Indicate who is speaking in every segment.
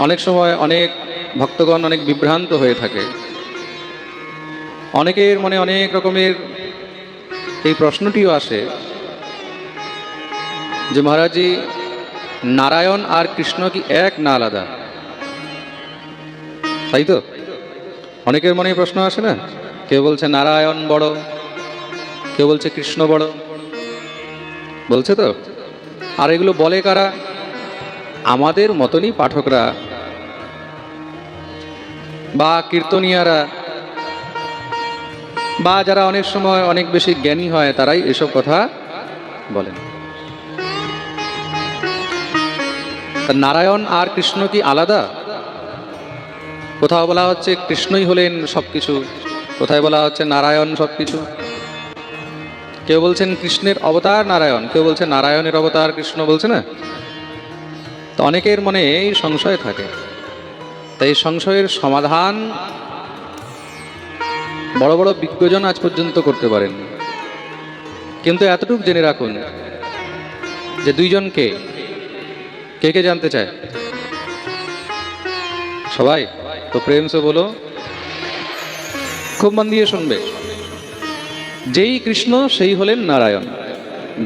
Speaker 1: অনেক সময় অনেক ভক্তগণ অনেক বিভ্রান্ত হয়ে থাকে। অনেকের মনে অনেক রকমের এই প্রশ্নটিও আসে যে মহারাজি, নারায়ণ আর কৃষ্ণ কি এক না আলাদা? তাই তো? অনেকের মনে প্রশ্ন আসে না? কেউ বলছে নারায়ণ বড়, কেউ বলছে কৃষ্ণ বড়। বলছে তো? আর এগুলো বলে কারা? আমাদের মতনই পাঠকরা বা কীর্তনিয়ারা বা যারা অনেক সময় অনেক বেশি জ্ঞানী হয়, তারাই এসব কথা বলেন। নারায়ণ আর কৃষ্ণ কি আলাদা? কোথাও বলা হচ্ছে কৃষ্ণই হলেন সবকিছু। কোথায় বলা হচ্ছে নারায়ণ সবকিছু? কেউ বলছেন কৃষ্ণের অবতার নারায়ণ, কেউ বলছে নারায়ণের অবতার কৃষ্ণ বলছে না? তো অনেকের মনে এই সংশয় থাকে। তাই সংশয়ের সমাধান বড় বড় বিজ্ঞজন আজ পর্যন্ত করতে পারেন। কিন্তু এতটুকু জেনে রাখুন যে দুইজনকে কে কে জানতে চায়? সবাই, তো প্রেম সে বলো। খুব মন দিয়ে শুনবে। যেই কৃষ্ণ, সেই হলেন নারায়ণ।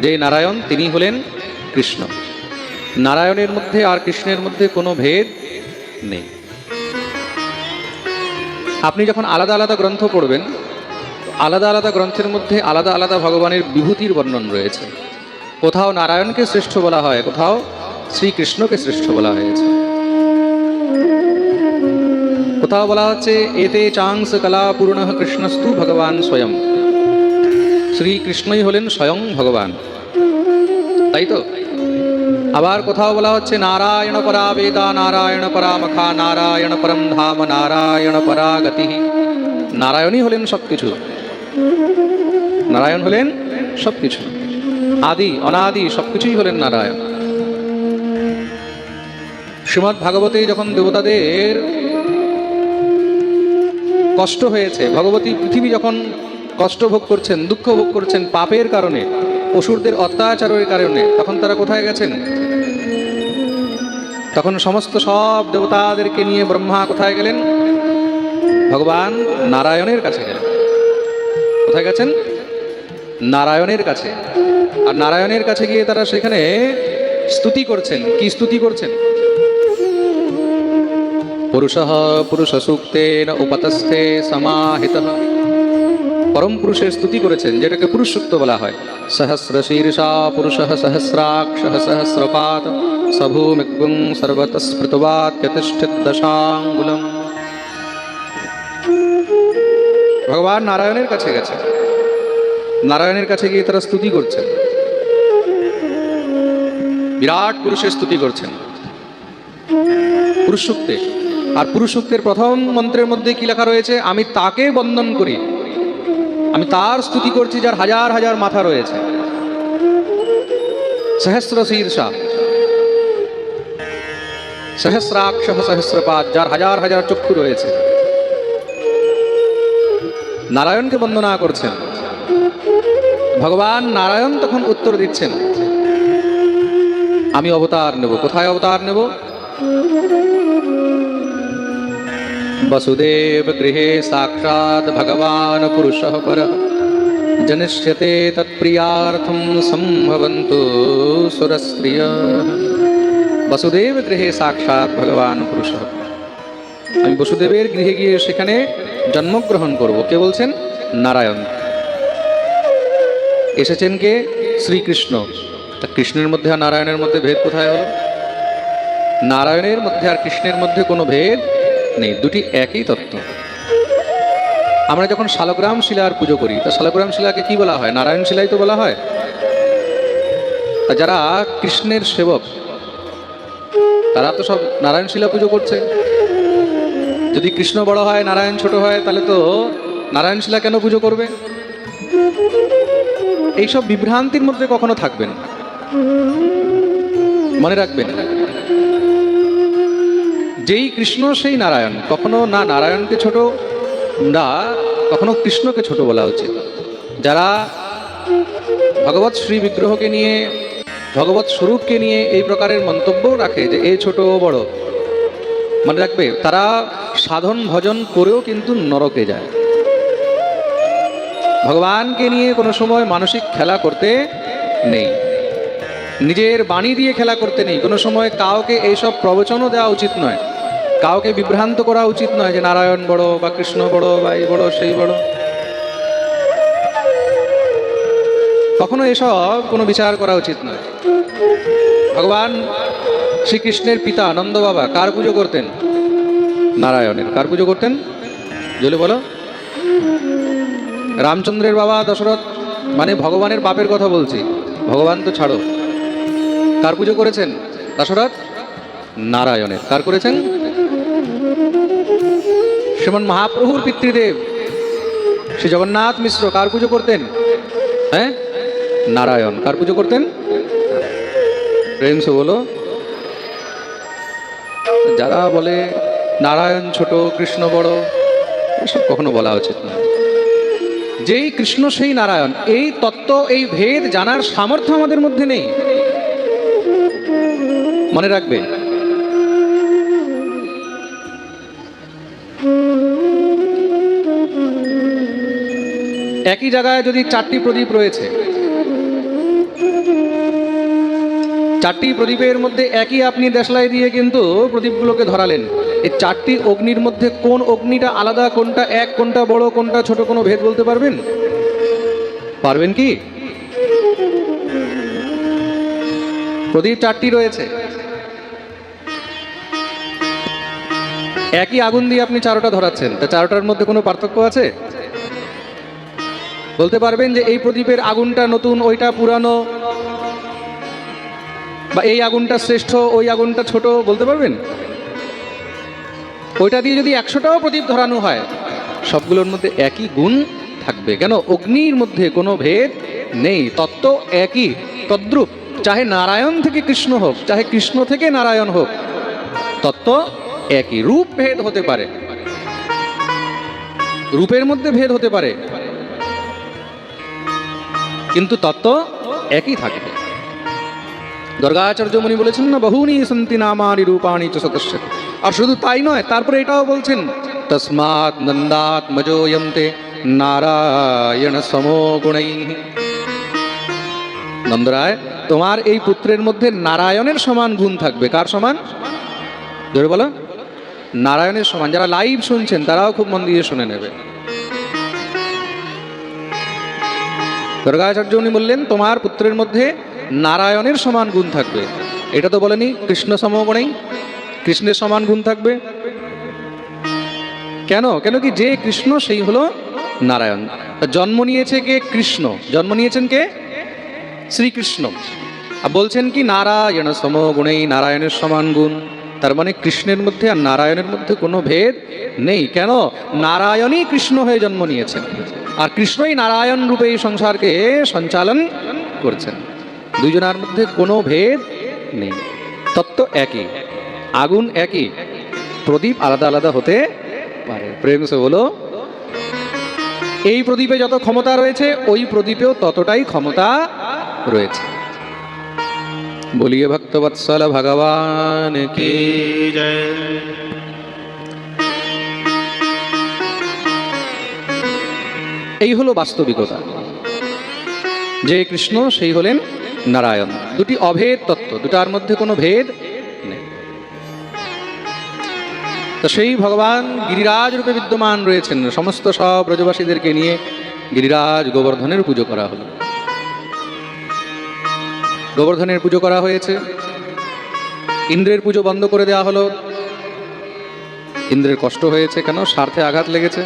Speaker 1: যেই নারায়ণ, তিনি হলেন কৃষ্ণ। নারায়ণের মধ্যে আর কৃষ্ণের মধ্যে কোনো ভেদ নেই। আপনি যখন আলাদা আলাদা গ্রন্থ পড়বেন, আলাদা আলাদা গ্রন্থের মধ্যে আলাদা আলাদা ভগবানের বিভূতির বর্ণন রয়েছে। কোথাও নারায়ণকে শ্রেষ্ঠ বলা হয়, কোথাও শ্রীকৃষ্ণকে শ্রেষ্ঠ বলা হয়েছে। কোথাও বলা হচ্ছে, এতে চাংস কলা পূর্ণ কৃষ্ণস্তু ভগবান স্বয়ং। শ্রীকৃষ্ণই হলেন স্বয়ং ভগবান। তাই তো? আবার কোথাও বলা হচ্ছে নারায়ণ পরা বেদা নারায়ণ পরা মখা নারায়ণ পরম ধাম, নারায়ণ পরা গতি নারায়ণই হলেন সবকিছু। নারায়ণ হলেন সবকিছু। আদি, অনাদি সবকিছুই হলেন নারায়ণ। শ্রীমৎ ভাগবতে যখন দেবতাদের কষ্ট হয়েছে, ভগবতী পৃথিবী যখন কষ্ট ভোগ করছেন, দুঃখ ভোগ করছেন পাপের কারণে অসুরদের অত্যাচারের কারণে। তখন তারা কোথায় গেছেন? তখন সমস্ত সব দেবতাদেরকে নিয়ে ব্রহ্মা কোথায় গেলেন? ভগবান নারায়ণের কাছে গেলেন। কোথায় গেছেন? নারায়ণের কাছে। আর নারায়ণের কাছে গিয়ে তারা সেখানে স্তুতি করছেন। কি স্তুতি করছেন? পুরুষ পুরুষ সূক্তেন উপতস্থে সমাহিত। পরম পুরুষের স্তুতি করেছেন, যেটাকে পুরুষ সূক্ত বলা হয়। সহস্র শীর্ষা পুরুষ সহস্রাক্ষ সর্বত স্মৃতবাত্যতিষ্ঠিত দশাঙ্গুলম ভগবান নারায়ণের কাছে গেছে। নারায়ণের কাছে গিয়ে তারা স্তুতি করছেন। বিরাট পুরুষের স্তুতি করছেন। পুরুষ সূক্তে আর পুরুষ সূক্তের প্রথম মন্ত্রের মধ্যে কি লেখা রয়েছে? আমি তাকে বন্দন করি। আমি তার স্তুতি করছি যার হাজার হাজার মাথা রয়েছে। সহস্র শীর্ষা। সহস্রাক্ষ সহস্রপাত যার হাজার হাজার চক্ষু রয়েছে। নারায়ণকে বন্দনা করছেন। ভগবান নারায়ণ তখন উত্তর দিচ্ছেন, আমি অবতার নেব। কোথায় অবতার নেব? वसुदेव गृहे साक्षात् भगवान् पुरुषः परः जनिष्यते तत्प्रियार्थं सम्भवन्तु सुरस्त्रियः বসুদেব গৃহে সাক্ষাৎ ভগবান পুরুষ আমি বসুদেবের গৃহে গিয়ে সেখানে জন্মগ্রহণ করব কে বলছেন নারায়ণ এসেছেন কে শ্রীকৃষ্ণ তা কৃষ্ণের মধ্যে আর নারায়ণের মধ্যে ভেদ কোথায় হলো নারায়ণের মধ্যে আর কৃষ্ণের মধ্যে কোনো ভেদ নেই, দুটি একই তত্ত্ব। আমরা যখন শালগ্রাম শিলার পুজো করি, তা শালগ্রাম শিলাকে কি বলা হয়? নারায়ণ শিলাই তো বলা হয়। তা যারা কৃষ্ণের সেবক, তারা তো সব নারায়ণ শিলা পুজো করছে। যদি কৃষ্ণ বড় হয়, নারায়ণ ছোট হয়, তাহলে তো নারায়ণ শিলা কেন পুজো করবে? এইসব বিভ্রান্তির মধ্যে কখনো থাকবেন মনে রাখবেন যেই কৃষ্ণ, সেই নারায়ণ। কখনো না নারায়ণকে ছোট, না, কখনো কৃষ্ণকে ছোট বলা উচিত। যারা ভগবৎ শ্রী বিগ্রহকে নিয়ে ভগবৎ স্বরূপকে নিয়ে এই প্রকারের মন্তব্য রাখে যে এ ছোট বড়, মনে রাখবে, তারা সাধন ভজন করেও কিন্তু নরকে যায়। ভগবানকে নিয়ে কোনো সময় মানসিক খেলা করতে নেই। নিজের বাণী দিয়ে খেলা করতে নেই। কোনো সময় কাউকে এইসব প্রবচনও দেওয়া উচিত নয়। কাউকে বিভ্রান্ত করা উচিত নয় যে, নারায়ণ বড় বা কৃষ্ণ বড় বা এই বড়, সেই বড়। কখনো এসব কোনো বিচার করা উচিত নয়। ভগবান শ্রীকৃষ্ণের পিতা আনন্দ বাবা কার পুজো করতেন? নারায়ণের। কার পুজো করতেন? জলে বলো। রামচন্দ্রের বাবা দশরথ মানে ভগবানের বাপের কথা বলছি। ভগবান তো ছাড়ো। কার পুজো করেছেন? দশরথ? নারায়ণের। কার করেছেন? শ্রীমন মহাপ্রভুর পিতৃদেব। শ্রী জগন্নাথ মিশ্র, কার পুজো করতেন? হ্যাঁ? নারায়ণ। কার পুজো করতেন? প্রেম বলো। যারা বলে নারায়ণ ছোট, কৃষ্ণ বড়, এসব কখনো বলা উচিত না যেই কৃষ্ণ, সেই নারায়ণ। এই তত্ত্ব, এই ভেদ জানার সামর্থ্য আমাদের মধ্যে নেই। মনে রাখবে? একই জায়গায় যদি চারটি প্রদীপ রয়েছে, চারটি প্রদীপের মধ্যে একই আপনি দেশলাই দিয়ে কিন্তু প্রদীপগুলোকে ধরালেন। এই চারটি অগ্নির মধ্যে কোন অগ্নিটা আলাদা, কোনটা এক, কোনটা বড়, কোনটা ছোট কোনো ভেদ বলতে পারবেন? পারবেন কি? প্রদীপ চারটি রয়েছে। একই আগুন দিয়ে আপনি চারোটা ধরাচ্ছেন। তা চারোটার মধ্যে কোনো পার্থক্য আছে? বলতে পারবেন যে এই প্রদীপের আগুনটা নতুন, ওইটা পুরানো, বা এই আগুনটা শ্রেষ্ঠ, ওই আগুনটা ছোট, বলতে পারবেন? ওইটা দিয়ে যদি একশোটাও প্রদীপ ধরানো হয়, সবগুলোর মধ্যে একই গুণ থাকবে। কেন? অগ্নির মধ্যে কোনো ভেদ নেই। তত্ত্ব একই। তদ্রুপ। চাহে নারায়ণ থেকে কৃষ্ণ হোক, চাহে কৃষ্ণ থেকে নারায়ণ হোক, তত্ত্ব একই রূপ ভেদ হতে পারে। রূপের মধ্যে ভেদ হতে পারে। কিন্তু তত্ত্ব একই থাকবে। দুর্গাচার্য মুনি বলেছেন, না বহুনি সন্তি নামানি রূপাণি চ সদস্য। আর শুধু তাই নয়, তারপরে এটাও বলছেন, তসমাৎ নন্দাত মজোয়ন্তে নারায়ণ সমো নন্দরায়, তোমার এই পুত্রের মধ্যে নারায়ণের সমান গুণ থাকবে। কার সমান? ধরে বলো। নারায়ণের সমান, যারা লাইভ শুনছেন, তারাও খুব মন দিয়ে শুনে নেবে। দুর্গাচার্য উনি বললেন, তোমার পুত্রের মধ্যে নারায়ণের সমান গুণ থাকবে। এটা তো বলেনি, কৃষ্ণ সমগুণেই কৃষ্ণের সমান গুণ থাকবে। কেন? কেন কি যে কৃষ্ণ, সেই হলো নারায়ণ। জন্ম নিয়েছে কে? কৃষ্ণ। জন্ম নিয়েছেন কে? শ্রীকৃষ্ণ। আর বলছেন কি, নারায়ণ সমগুণেই নারায়ণের সমান গুণ। তার মানে কৃষ্ণের মধ্যে আর নারায়ণের মধ্যে কোনো ভেদ নেই। কেন? নারায়ণই কৃষ্ণ হয়ে জন্ম নিয়েছেন আর কৃষ্ণই নারায়ণ রূপে এই সংসারকে সঞ্চালন করছেন। দুজনের মধ্যে কোনো ভেদ নেই। তত্ত্ব একই, আগুন একই, প্রদীপ আলাদা আলাদা হতে পারে। প্রেম সে বলো, এই প্রদীপে যত ক্ষমতা রয়েছে, ওই প্রদীপেও ততটাই ক্ষমতা রয়েছে। বলিয়ে ভক্তবৎসল ভগবান কি এই হলো বাস্তবিকতা। যে কৃষ্ণ, সেই হলেন নারায়ণ। দুটি অভেদ তত্ত্ব, দুটার মধ্যে কোনো ভেদ নেই। তো সেই ভগবান গিরিরাজ রূপে বিদ্যমান রয়েছেন। সমস্ত সব ব্রজবাসীদেরকে নিয়ে গিরিরাজ গোবর্ধনের পুজো করা হলো। গোবর্ধনের পুজো করা হয়েছে। ইন্দ্রের পুজো বন্ধ করে দেওয়া হলো। ইন্দ্রের কষ্ট হয়েছে কেন? স্বার্থে আঘাত লেগেছে।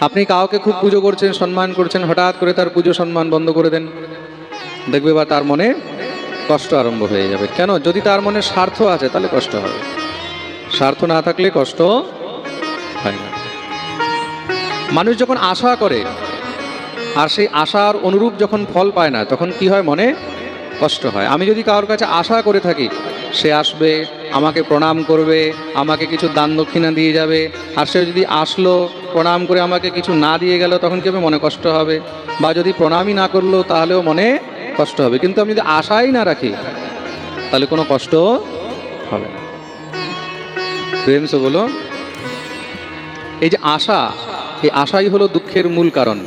Speaker 1: আপনি কাউকে খুব পুজো করছেন, সম্মান করছেন, হঠাৎ করে তার পুজো সম্মান বন্ধ করে দেন। দেখবে বা তার মনে কষ্ট আরম্ভ হয়ে যাবে। কেন? যদি তার মনে স্বার্থ আছে, তাহলে কষ্ট হবে। স্বার্থ না থাকলে কষ্ট হয় না। মানুষ যখন আশা করে আর সেই আশার অনুরূপ যখন ফল পায় না, তখন কি হয় মনে? কষ্ট হয়। আমি যদি কারোর কাছে আশা করে থাকি, সে আসবে, আমাকে প্রণাম করবে, আমাকে কিছু দান দক্ষিণা দিয়ে যাবে, আর সে যদি আসলো, প্রণাম করে আমাকে কিছু না দিয়ে গেল, তখন কি মনে কষ্ট হবে। বা যদি প্রণামই না করল, তাহলেও মনে কষ্ট হবে। কিন্তু আমি যদি আশাই না রাখি, তাহলে কোনো কষ্ট হবে না। প্রেম বলো এই যে আশা, এই আশাই হলো দুঃখের মূল কারণ।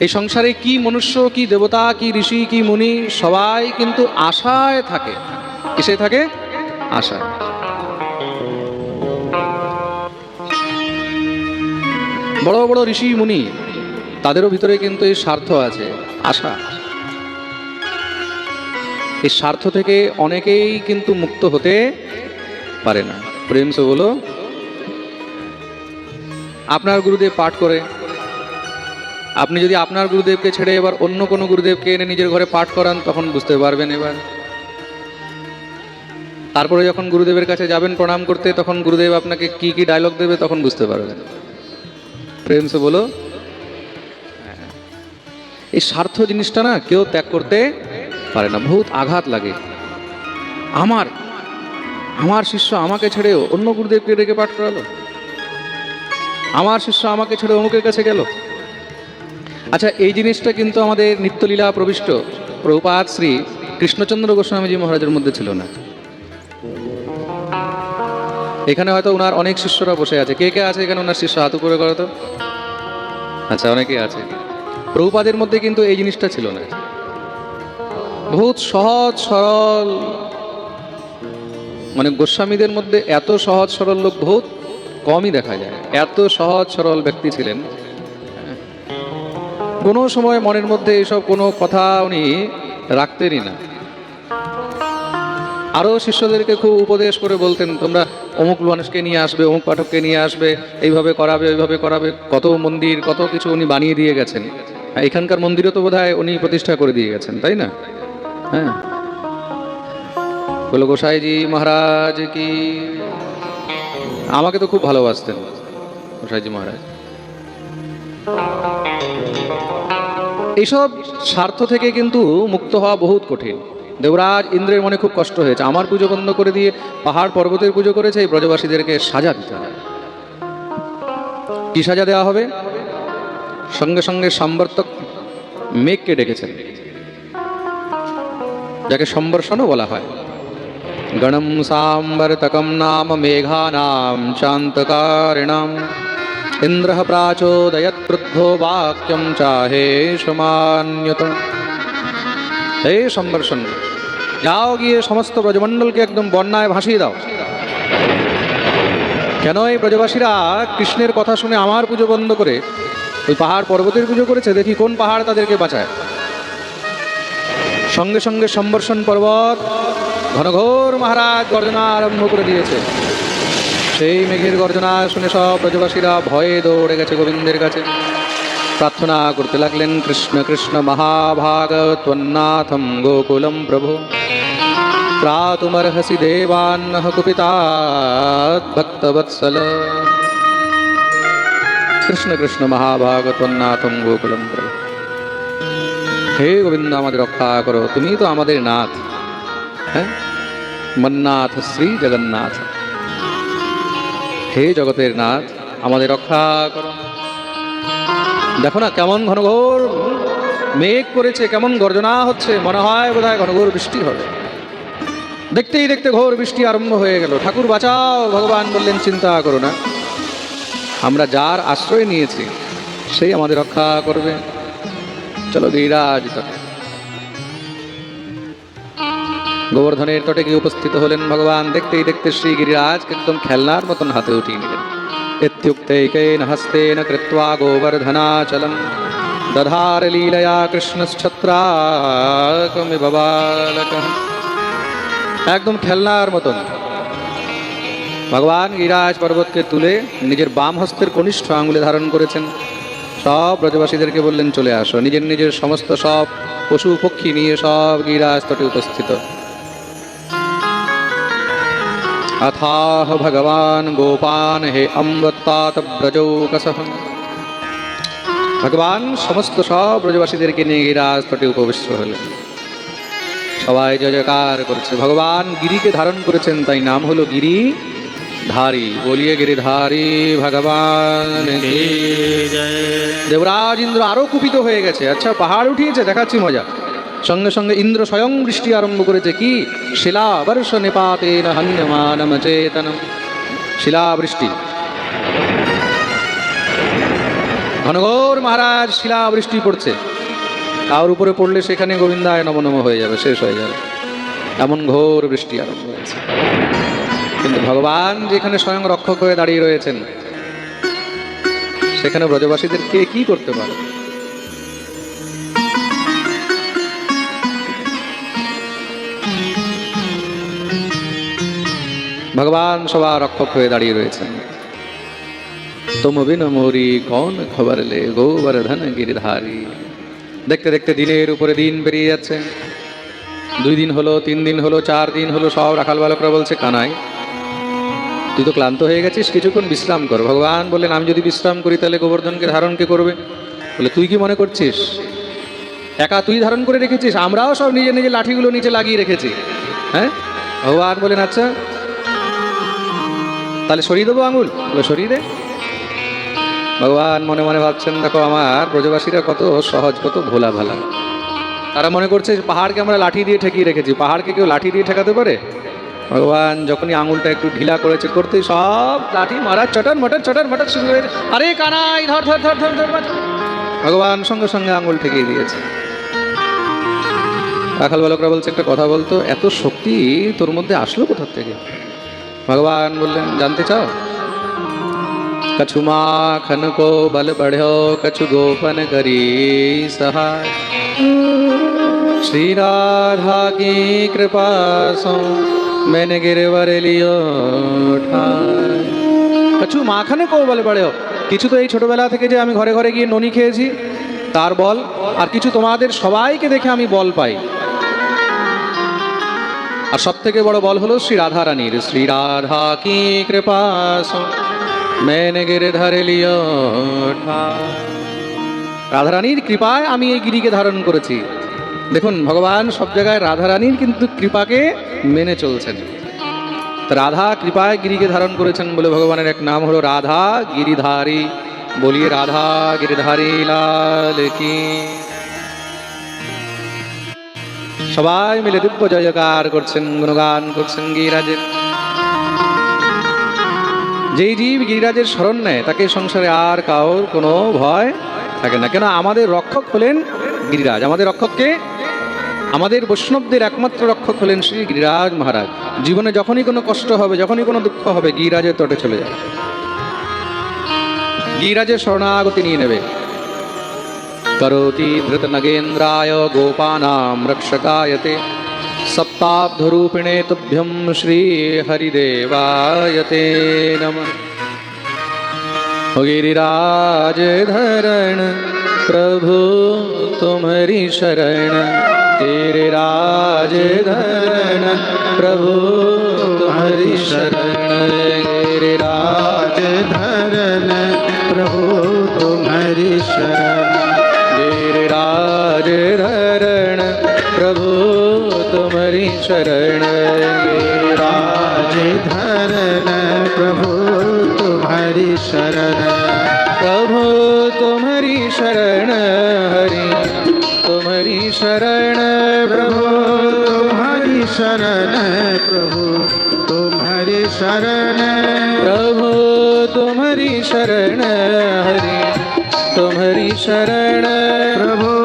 Speaker 1: এই সংসারে কি মনুষ্য, কি দেবতা, কি ঋষি, কি মুনি, সবাই কিন্তু আশায় থাকে। কিসে থাকে? আশা বড় বড় ঋষি, মুনি, তাদেরও ভিতরে কিন্তু এই স্বার্থ আছে, আশা। এই স্বার্থ থেকে অনেকেই কিন্তু মুক্ত হতে পারে না। প্রেম সে বলো। আপনার গুরুদেব পাঠ করে আপনি যদি আপনার গুরুদেবকে ছেড়ে এবার অন্য কোনো গুরুদেবকে এনে নিজের ঘরে পাঠ করান, তখন বুঝতে পারবেন এবার। তারপরে যখন গুরুদেবের কাছে যাবেন প্রণাম করতে, তখন গুরুদেব আপনাকে কি কি ডায়লগ দেবে তখন বুঝতে পারবেন। প্রেম সে বলো এই স্বার্থ জিনিসটা না কেউ ত্যাগ করতে পারে না, বহুত আঘাত লাগে। আমার আমার শিষ্য আমাকে ছেড়ে অন্য গুরুদেবকে ডেকে পাঠ করালো? আমার শিষ্য আমাকে ছেড়ে অমুকের কাছে গেল? আচ্ছা এই জিনিসটা কিন্তু আমাদের নিত্যলীলা প্রবিষ্ট। প্রভুপাত শ্রী কৃষ্ণচন্দ্র গোস্বামীজি মহারাজের মধ্যে ছিল না। এখানে হয়তো ওনার অনেক শিষ্যরা বসে আছে। কে কে আছে এখানে ওনার শিষ্য? হাত করো তো। আচ্ছা অনেকেই আছে। প্রভুপাদের মধ্যে কিন্তু এই জিনিসটা ছিল না। বহুত সহজ সরল। মানে গোস্বামীদের মধ্যে এত সহজ সরল লোক বহুত কমই দেখা যায়। এত সহজ সরল ব্যক্তি ছিলেন। কোনো সময় মনের মধ্যে এসব কোনো কথা উনি রাখতেনই না। আরও শিষ্যদেরকে খুব উপদেশ করে বলতেন, তোমরা অমুক মানুষকে নিয়ে আসবে, অমুক পাঠককে নিয়ে আসবে, এইভাবে করাবে, ওইভাবে করাবে, কত মন্দির, কত কিছু উনি বানিয়ে দিয়ে গেছেন। এখানকার মন্দিরও তো বোধহয় উনি প্রতিষ্ঠা করে দিয়ে গেছেন, তাই না? হ্যাঁ। বলো গোসাইজি মহারাজ কি? আমাকে তো খুব ভালোবাসতেন গোসাইজি মহারাজ। এইসব স্বার্থ থেকে কিন্তু মুক্ত হওয়া বহুত কঠিন। দেবরাজ ইন্দ্রের মনে খুব কষ্ট হয়েছে। আমার পুজো বন্ধ করে দিয়ে পাহাড় পর্বতের পুজো করেছে, এই ব্রজবাসীদেরকে সাজা দিতে হবে। কি সাজা দেওয়া হবে? সঙ্গে সঙ্গে সম্বর্তক মেঘকে ডেকেছেন। যাকে সম্বর্ষণও বলা হয়। গণম সাম্বর্তকম নাম মেঘানাম, চান্তকারিণাম। ইন্দ্র প্রাচোদয়ৎ ক্রুদ্ধো বাক্যম চাহে সমান্যত হে সম্বর্ষণ যাও গিয়ে সমস্ত ব্রজমণ্ডলকে একদম বন্যায় ভাসিয়ে দাও। কেন এই ব্রজবাসীরা কৃষ্ণের কথা শুনে আমার পুজো বন্ধ করে, ওই পাহাড় পর্বতের পুজো করেছে? দেখি কোন পাহাড় তাদেরকে বাঁচায়। সঙ্গে সঙ্গে সম্বর্ষণ পর্বত ঘনঘোর মহারাজ গর্জনা আরম্ভ করে দিয়েছে। সেই মেঘের গর্জনা শুনে সব ব্রজবাসীরা ভয়ে দৌড়ে গেছে গোবিন্দের কাছে। প্রার্থনা করতে লাগলেন, কৃষ্ণ কৃষ্ণ মহাভাগ ত্বন্নাথম গোকুলম প্রভু। ত্রাতুমর্হসি দেবান্ন কুপিতাৎ ভক্তবৎসল। কৃষ্ণ কৃষ্ণ মহাভাগ ত্বন্নাথম গোকুলম প্রভু। হে গোবিন্দ, আমাদের রক্ষা করো। তুমি তো আমাদের নাথ। হ্যাঁ? মন্নাথ শ্রী জগন্নাথ। হে জগতের নাথ, আমাদের রক্ষা করো। দেখো না কেমন ঘনঘোর মেঘ করেছে, কেমন গর্জনা হচ্ছে, মনে হয় বোধ হয় ঘনঘোর বৃষ্টি হবে। দেখতেই দেখতে ঘোর বৃষ্টি আরম্ভ হয়ে গেল। ঠাকুর বাঁচাও, ভগবান বললেন, চিন্তা করো না। আমরা যার আশ্রয় নিয়েছি, সেই আমাদের রক্ষা করবে। চলো গিরিরাজ তটে গোবর্ধনের তটে গিয়ে উপস্থিত হলেন ভগবান। দেখতেই দেখতে শ্রী গিরিরাজ একদম খেলনার মতন হাতে উঠিয়ে নিলেন। ইত্যুক্তৈকেন হস্তেন কৃত্বা গোবর্ধনাচলম দধার লীলয়া কৃষ্ণশ্ছত্রাকমিব একদম খেলনার মতন। ভগবান গিরাজ পর্বতকে তুলে নিজের বাম হস্তের কনিষ্ঠ আঙুলে ধারণ করেছেন। সব ব্রজবাসীদেরকে বললেন, চলে আসো। নিজের নিজের সমস্ত সব পশু পক্ষী নিয়ে সব গিরাজ তটে উপস্থিত। अथाह भगवान गोपान हे অমৃতাত ব্রজৌকসহ ভগবান সমস্ত সব ব্রজবাসীদেরকে নিয়ে গিরাজ তটে উপবিষ্ট হলেন সবাই জয় জয়কার করছে ভগবান গিরিকে ধারণ করেছেন তাই নাম হলো গিরি ধারী বলিয়ে গিরিধারী ভগবান কি দেবরাজ ইন্দ্র আরো কুপিত হয়ে গেছে আচ্ছা পাহাড় উঠিয়েছে দেখাচ্ছি মজা সঙ্গে সঙ্গে ইন্দ্র স্বয়ং বৃষ্টি আরম্ভ করেছে, কি? শিলা বর্ষ হন্যমানম চেতনম। শিলাবৃষ্টি। ঘনঘোর মহারাজ, শিলাবৃষ্টি পড়ছে। তার উপরে পড়লে সেখানে গোবিন্দায় নমনম হয়ে যাবে, শেষ হয়ে যাবে। এমন ঘোর বৃষ্টি আরম্ভ হয়েছে। কিন্তু ভগবান যেখানে স্বয়ং রক্ষক হয়ে দাঁড়িয়ে রয়েছেন, সেখানে ব্রজবাসীদের কে কি করতে পারে? ভগবান সবার রক্ষক হয়ে দাঁড়িয়ে রয়েছেন। তুম বিন মোরি, কন খবর লে, গোবর্ধন গিরিধারী। দেখতে দেখতে দিনের উপরে দিন পেরিয়ে যাচ্ছে। দুই দিন হলো, তিন দিন হলো, চার দিন হলো, সব রাখাল বালকরা বলছে, কানাই, তুই তো ক্লান্ত হয়ে গেছিস, কিছুক্ষণ বিশ্রাম কর। ভগবান বললেন, আমি যদি বিশ্রাম করি, তাহলে গোবর্ধনকে ধারণ কে করবে? বলে, তুই কি মনে করছিস? একা তুই ধারণ করে রেখেছিস? আমরাও সব নিজে নিজে লাঠিগুলো নিচে লাগিয়ে রেখেছি। হ্যাঁ? ভগবান বলেন আচ্ছা তাহলে সরিয়ে দেবো আঙুল। সরিয়ে দে। ভগবান মনে মনে ভাবছেন, দেখো আমার ব্রজবাসীরা কত সহজ, কত ভোলা ভালা তারা মনে করছে পাহাড়কে আমরা লাঠি দিয়ে ঠেকিয়ে রেখেছি। পাহাড়কে কেউ লাঠি দিয়ে ঠেকাতে পারে? ভগবান যখনই আঙুলটা একটু ঢিলা করেছে করতে সব লাঠি মারা চটন মটন চটন মটন শুরু হয়েছে আরে কানাই ধর ধর ধর ধর ধর। ভগবান সঙ্গে সঙ্গে আঙুল ঠেকিয়ে দিয়েছে। রাখাল বালকরা বলছে, একটা কথা বলতো, এত শক্তি তোর মধ্যে আসলো কোথার থেকে? ভগবান বললেন, জানতে চাও? কছু মাখন কো বল বড়ো কছু গোপন করি সহায়। শ্রী রাধা কি কৃপা সো মেনে গিরবর লিও কছু মাখন কো বল বড়ো কিছু তো এই ছোটবেলা থেকে যে আমি ঘরে ঘরে গিয়ে ননি খেয়েছি, তার বল, আর কিছু তোমাদের সবাইকে দেখে আমি বল পাই। আর সব থেকে বড় বল হলো শ্রী রাধা রানীর শ্রী রাধা কি কৃপা মেনে গিরে ধরে রাধা রানীর কৃপায় আমি এই গিরিকে ধারণ করেছি। দেখুন, ভগবান সব জায়গায় রাধা রানীর কিন্তু কৃপাকে মেনে চলছেন। রাধা কৃপায় গিরিকে ধারণ করেছেন বলে ভগবানের এক নাম হলো রাধা গিরিধারী। বলি রাধা গিরিধারী লাল কি সবাই মিলে দিব্য জয়কার করছেন, গুণগান করছেন গিরাজের যেই জীব গিরিরাজের স্মরণ নেয়, তাকে সংসারে আর কাউর কোনো ভয় থাকে না। কেন আমাদের রক্ষক হলেন গিরিরাজ। আমাদের রক্ষককে আমাদের বৈষ্ণবদের একমাত্র রক্ষক হলেন শ্রী গিরিরাজ মহারাজ। জীবনে যখনই কোনো কষ্ট হবে, যখনই কোনো দুঃখ হবে, গিরিরাজের তটে চলে যাবে গিরিরাজের শরণাগতি নিয়ে নেবে। करोति धृतनगेन्द्राय गोपानां रक्षकाय ते सप्ताब्धरूपिणे तुभ्यं श्रीहरिदेवाय ते नमः। गिरिराजधरण प्रभु तुम्हारी शरण। तेरे राज धरण प्रभु तुम्हारी शरण।
Speaker 2: शरण
Speaker 1: राज
Speaker 2: धरन प्रभु तुम्हारी शरण।
Speaker 1: प्रभु तुम्हारी शरण हरि। तुम्हारी शरण
Speaker 2: प्रभु, तुम्हारी शरण प्रभु, तुम्हारी शरण।
Speaker 1: प्रभु तुम्हारी शरण हरि। तुम्हारी शरण
Speaker 2: प्रभु,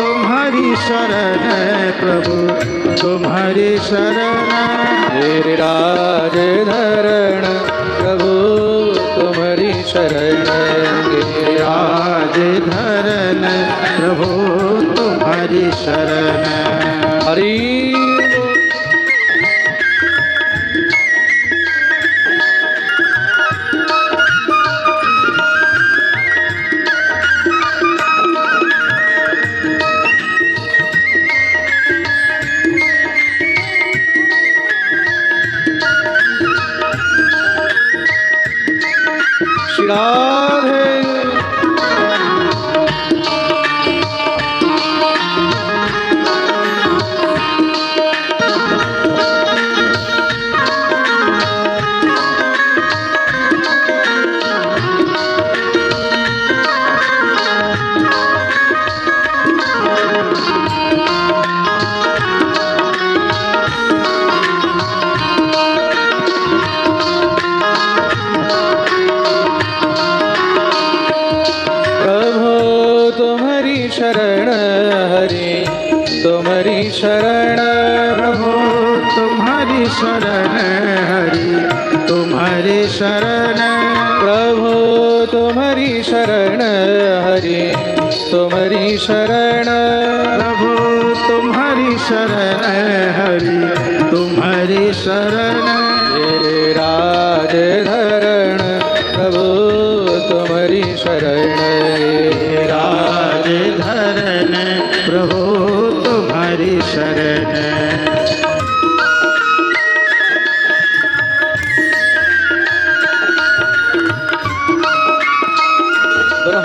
Speaker 2: तुम्हारी शरण प्रभु। तुम्हारी शरण
Speaker 1: मेरे राज धरण प्रभु तुम्हारी शरण
Speaker 2: राज धरण प्रभु तुम्हारी शरण।
Speaker 1: हरि शरण
Speaker 2: प्रभु तुम्हारी शरण हरि। तुम्हारी शरण
Speaker 1: प्रभु तुम्हारी शरण हरि। तुम्हारी शरण
Speaker 2: प्रभु तुम्हारी शरण हरि। तुम्हारी शरण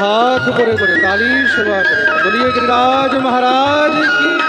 Speaker 1: হাত উপরে করে তালি শোভা করে। বলিয়ে গিরিরাজ মহারাজ কি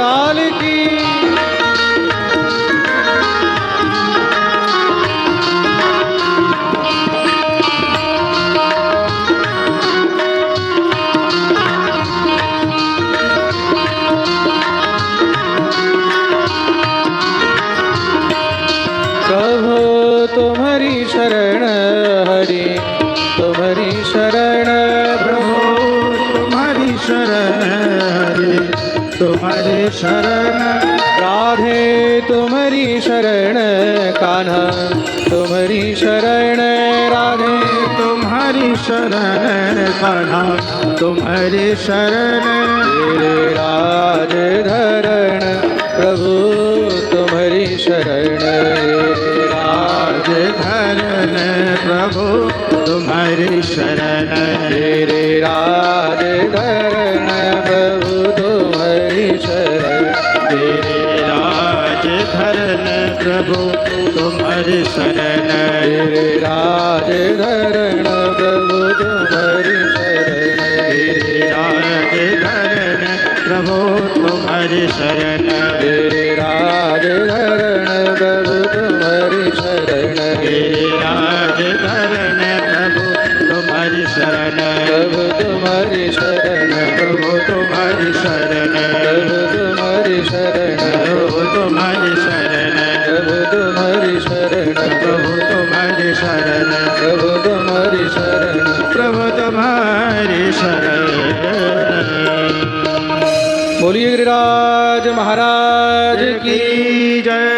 Speaker 1: தெனாலிக்கு शरण। राधे तुम्हारी शरण कान्हा। तुम्हारी शरण राधे।
Speaker 2: तुम्हारी शरण कान्हा। तुम्हारी शरण।
Speaker 1: राधे राज
Speaker 2: रे
Speaker 1: बोलिए गिरिराज महाराज की
Speaker 2: की जय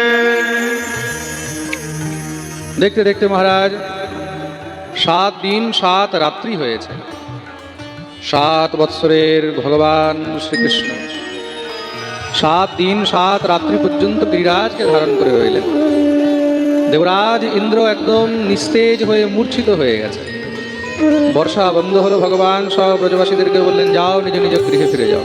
Speaker 1: দেখতে দেখতে মহারাজ সাত দিন সাত রাত্রি হয়েছে সাত বৎসরের ভগবান শ্রীকৃষ্ণ সাত দিন সাত রাত্রি পর্যন্ত গিরিরাজকে ধারণ করে রইলেন দেবরাজ ইন্দ্র একদম নিস্তেজ হয়ে মূর্ছিত হয়ে গেছে বর্ষা বন্ধ হলো ভগবান সব ব্রজবাসীদেরকে বললেন যাও নিজ নিজ গৃহে ফিরে যাও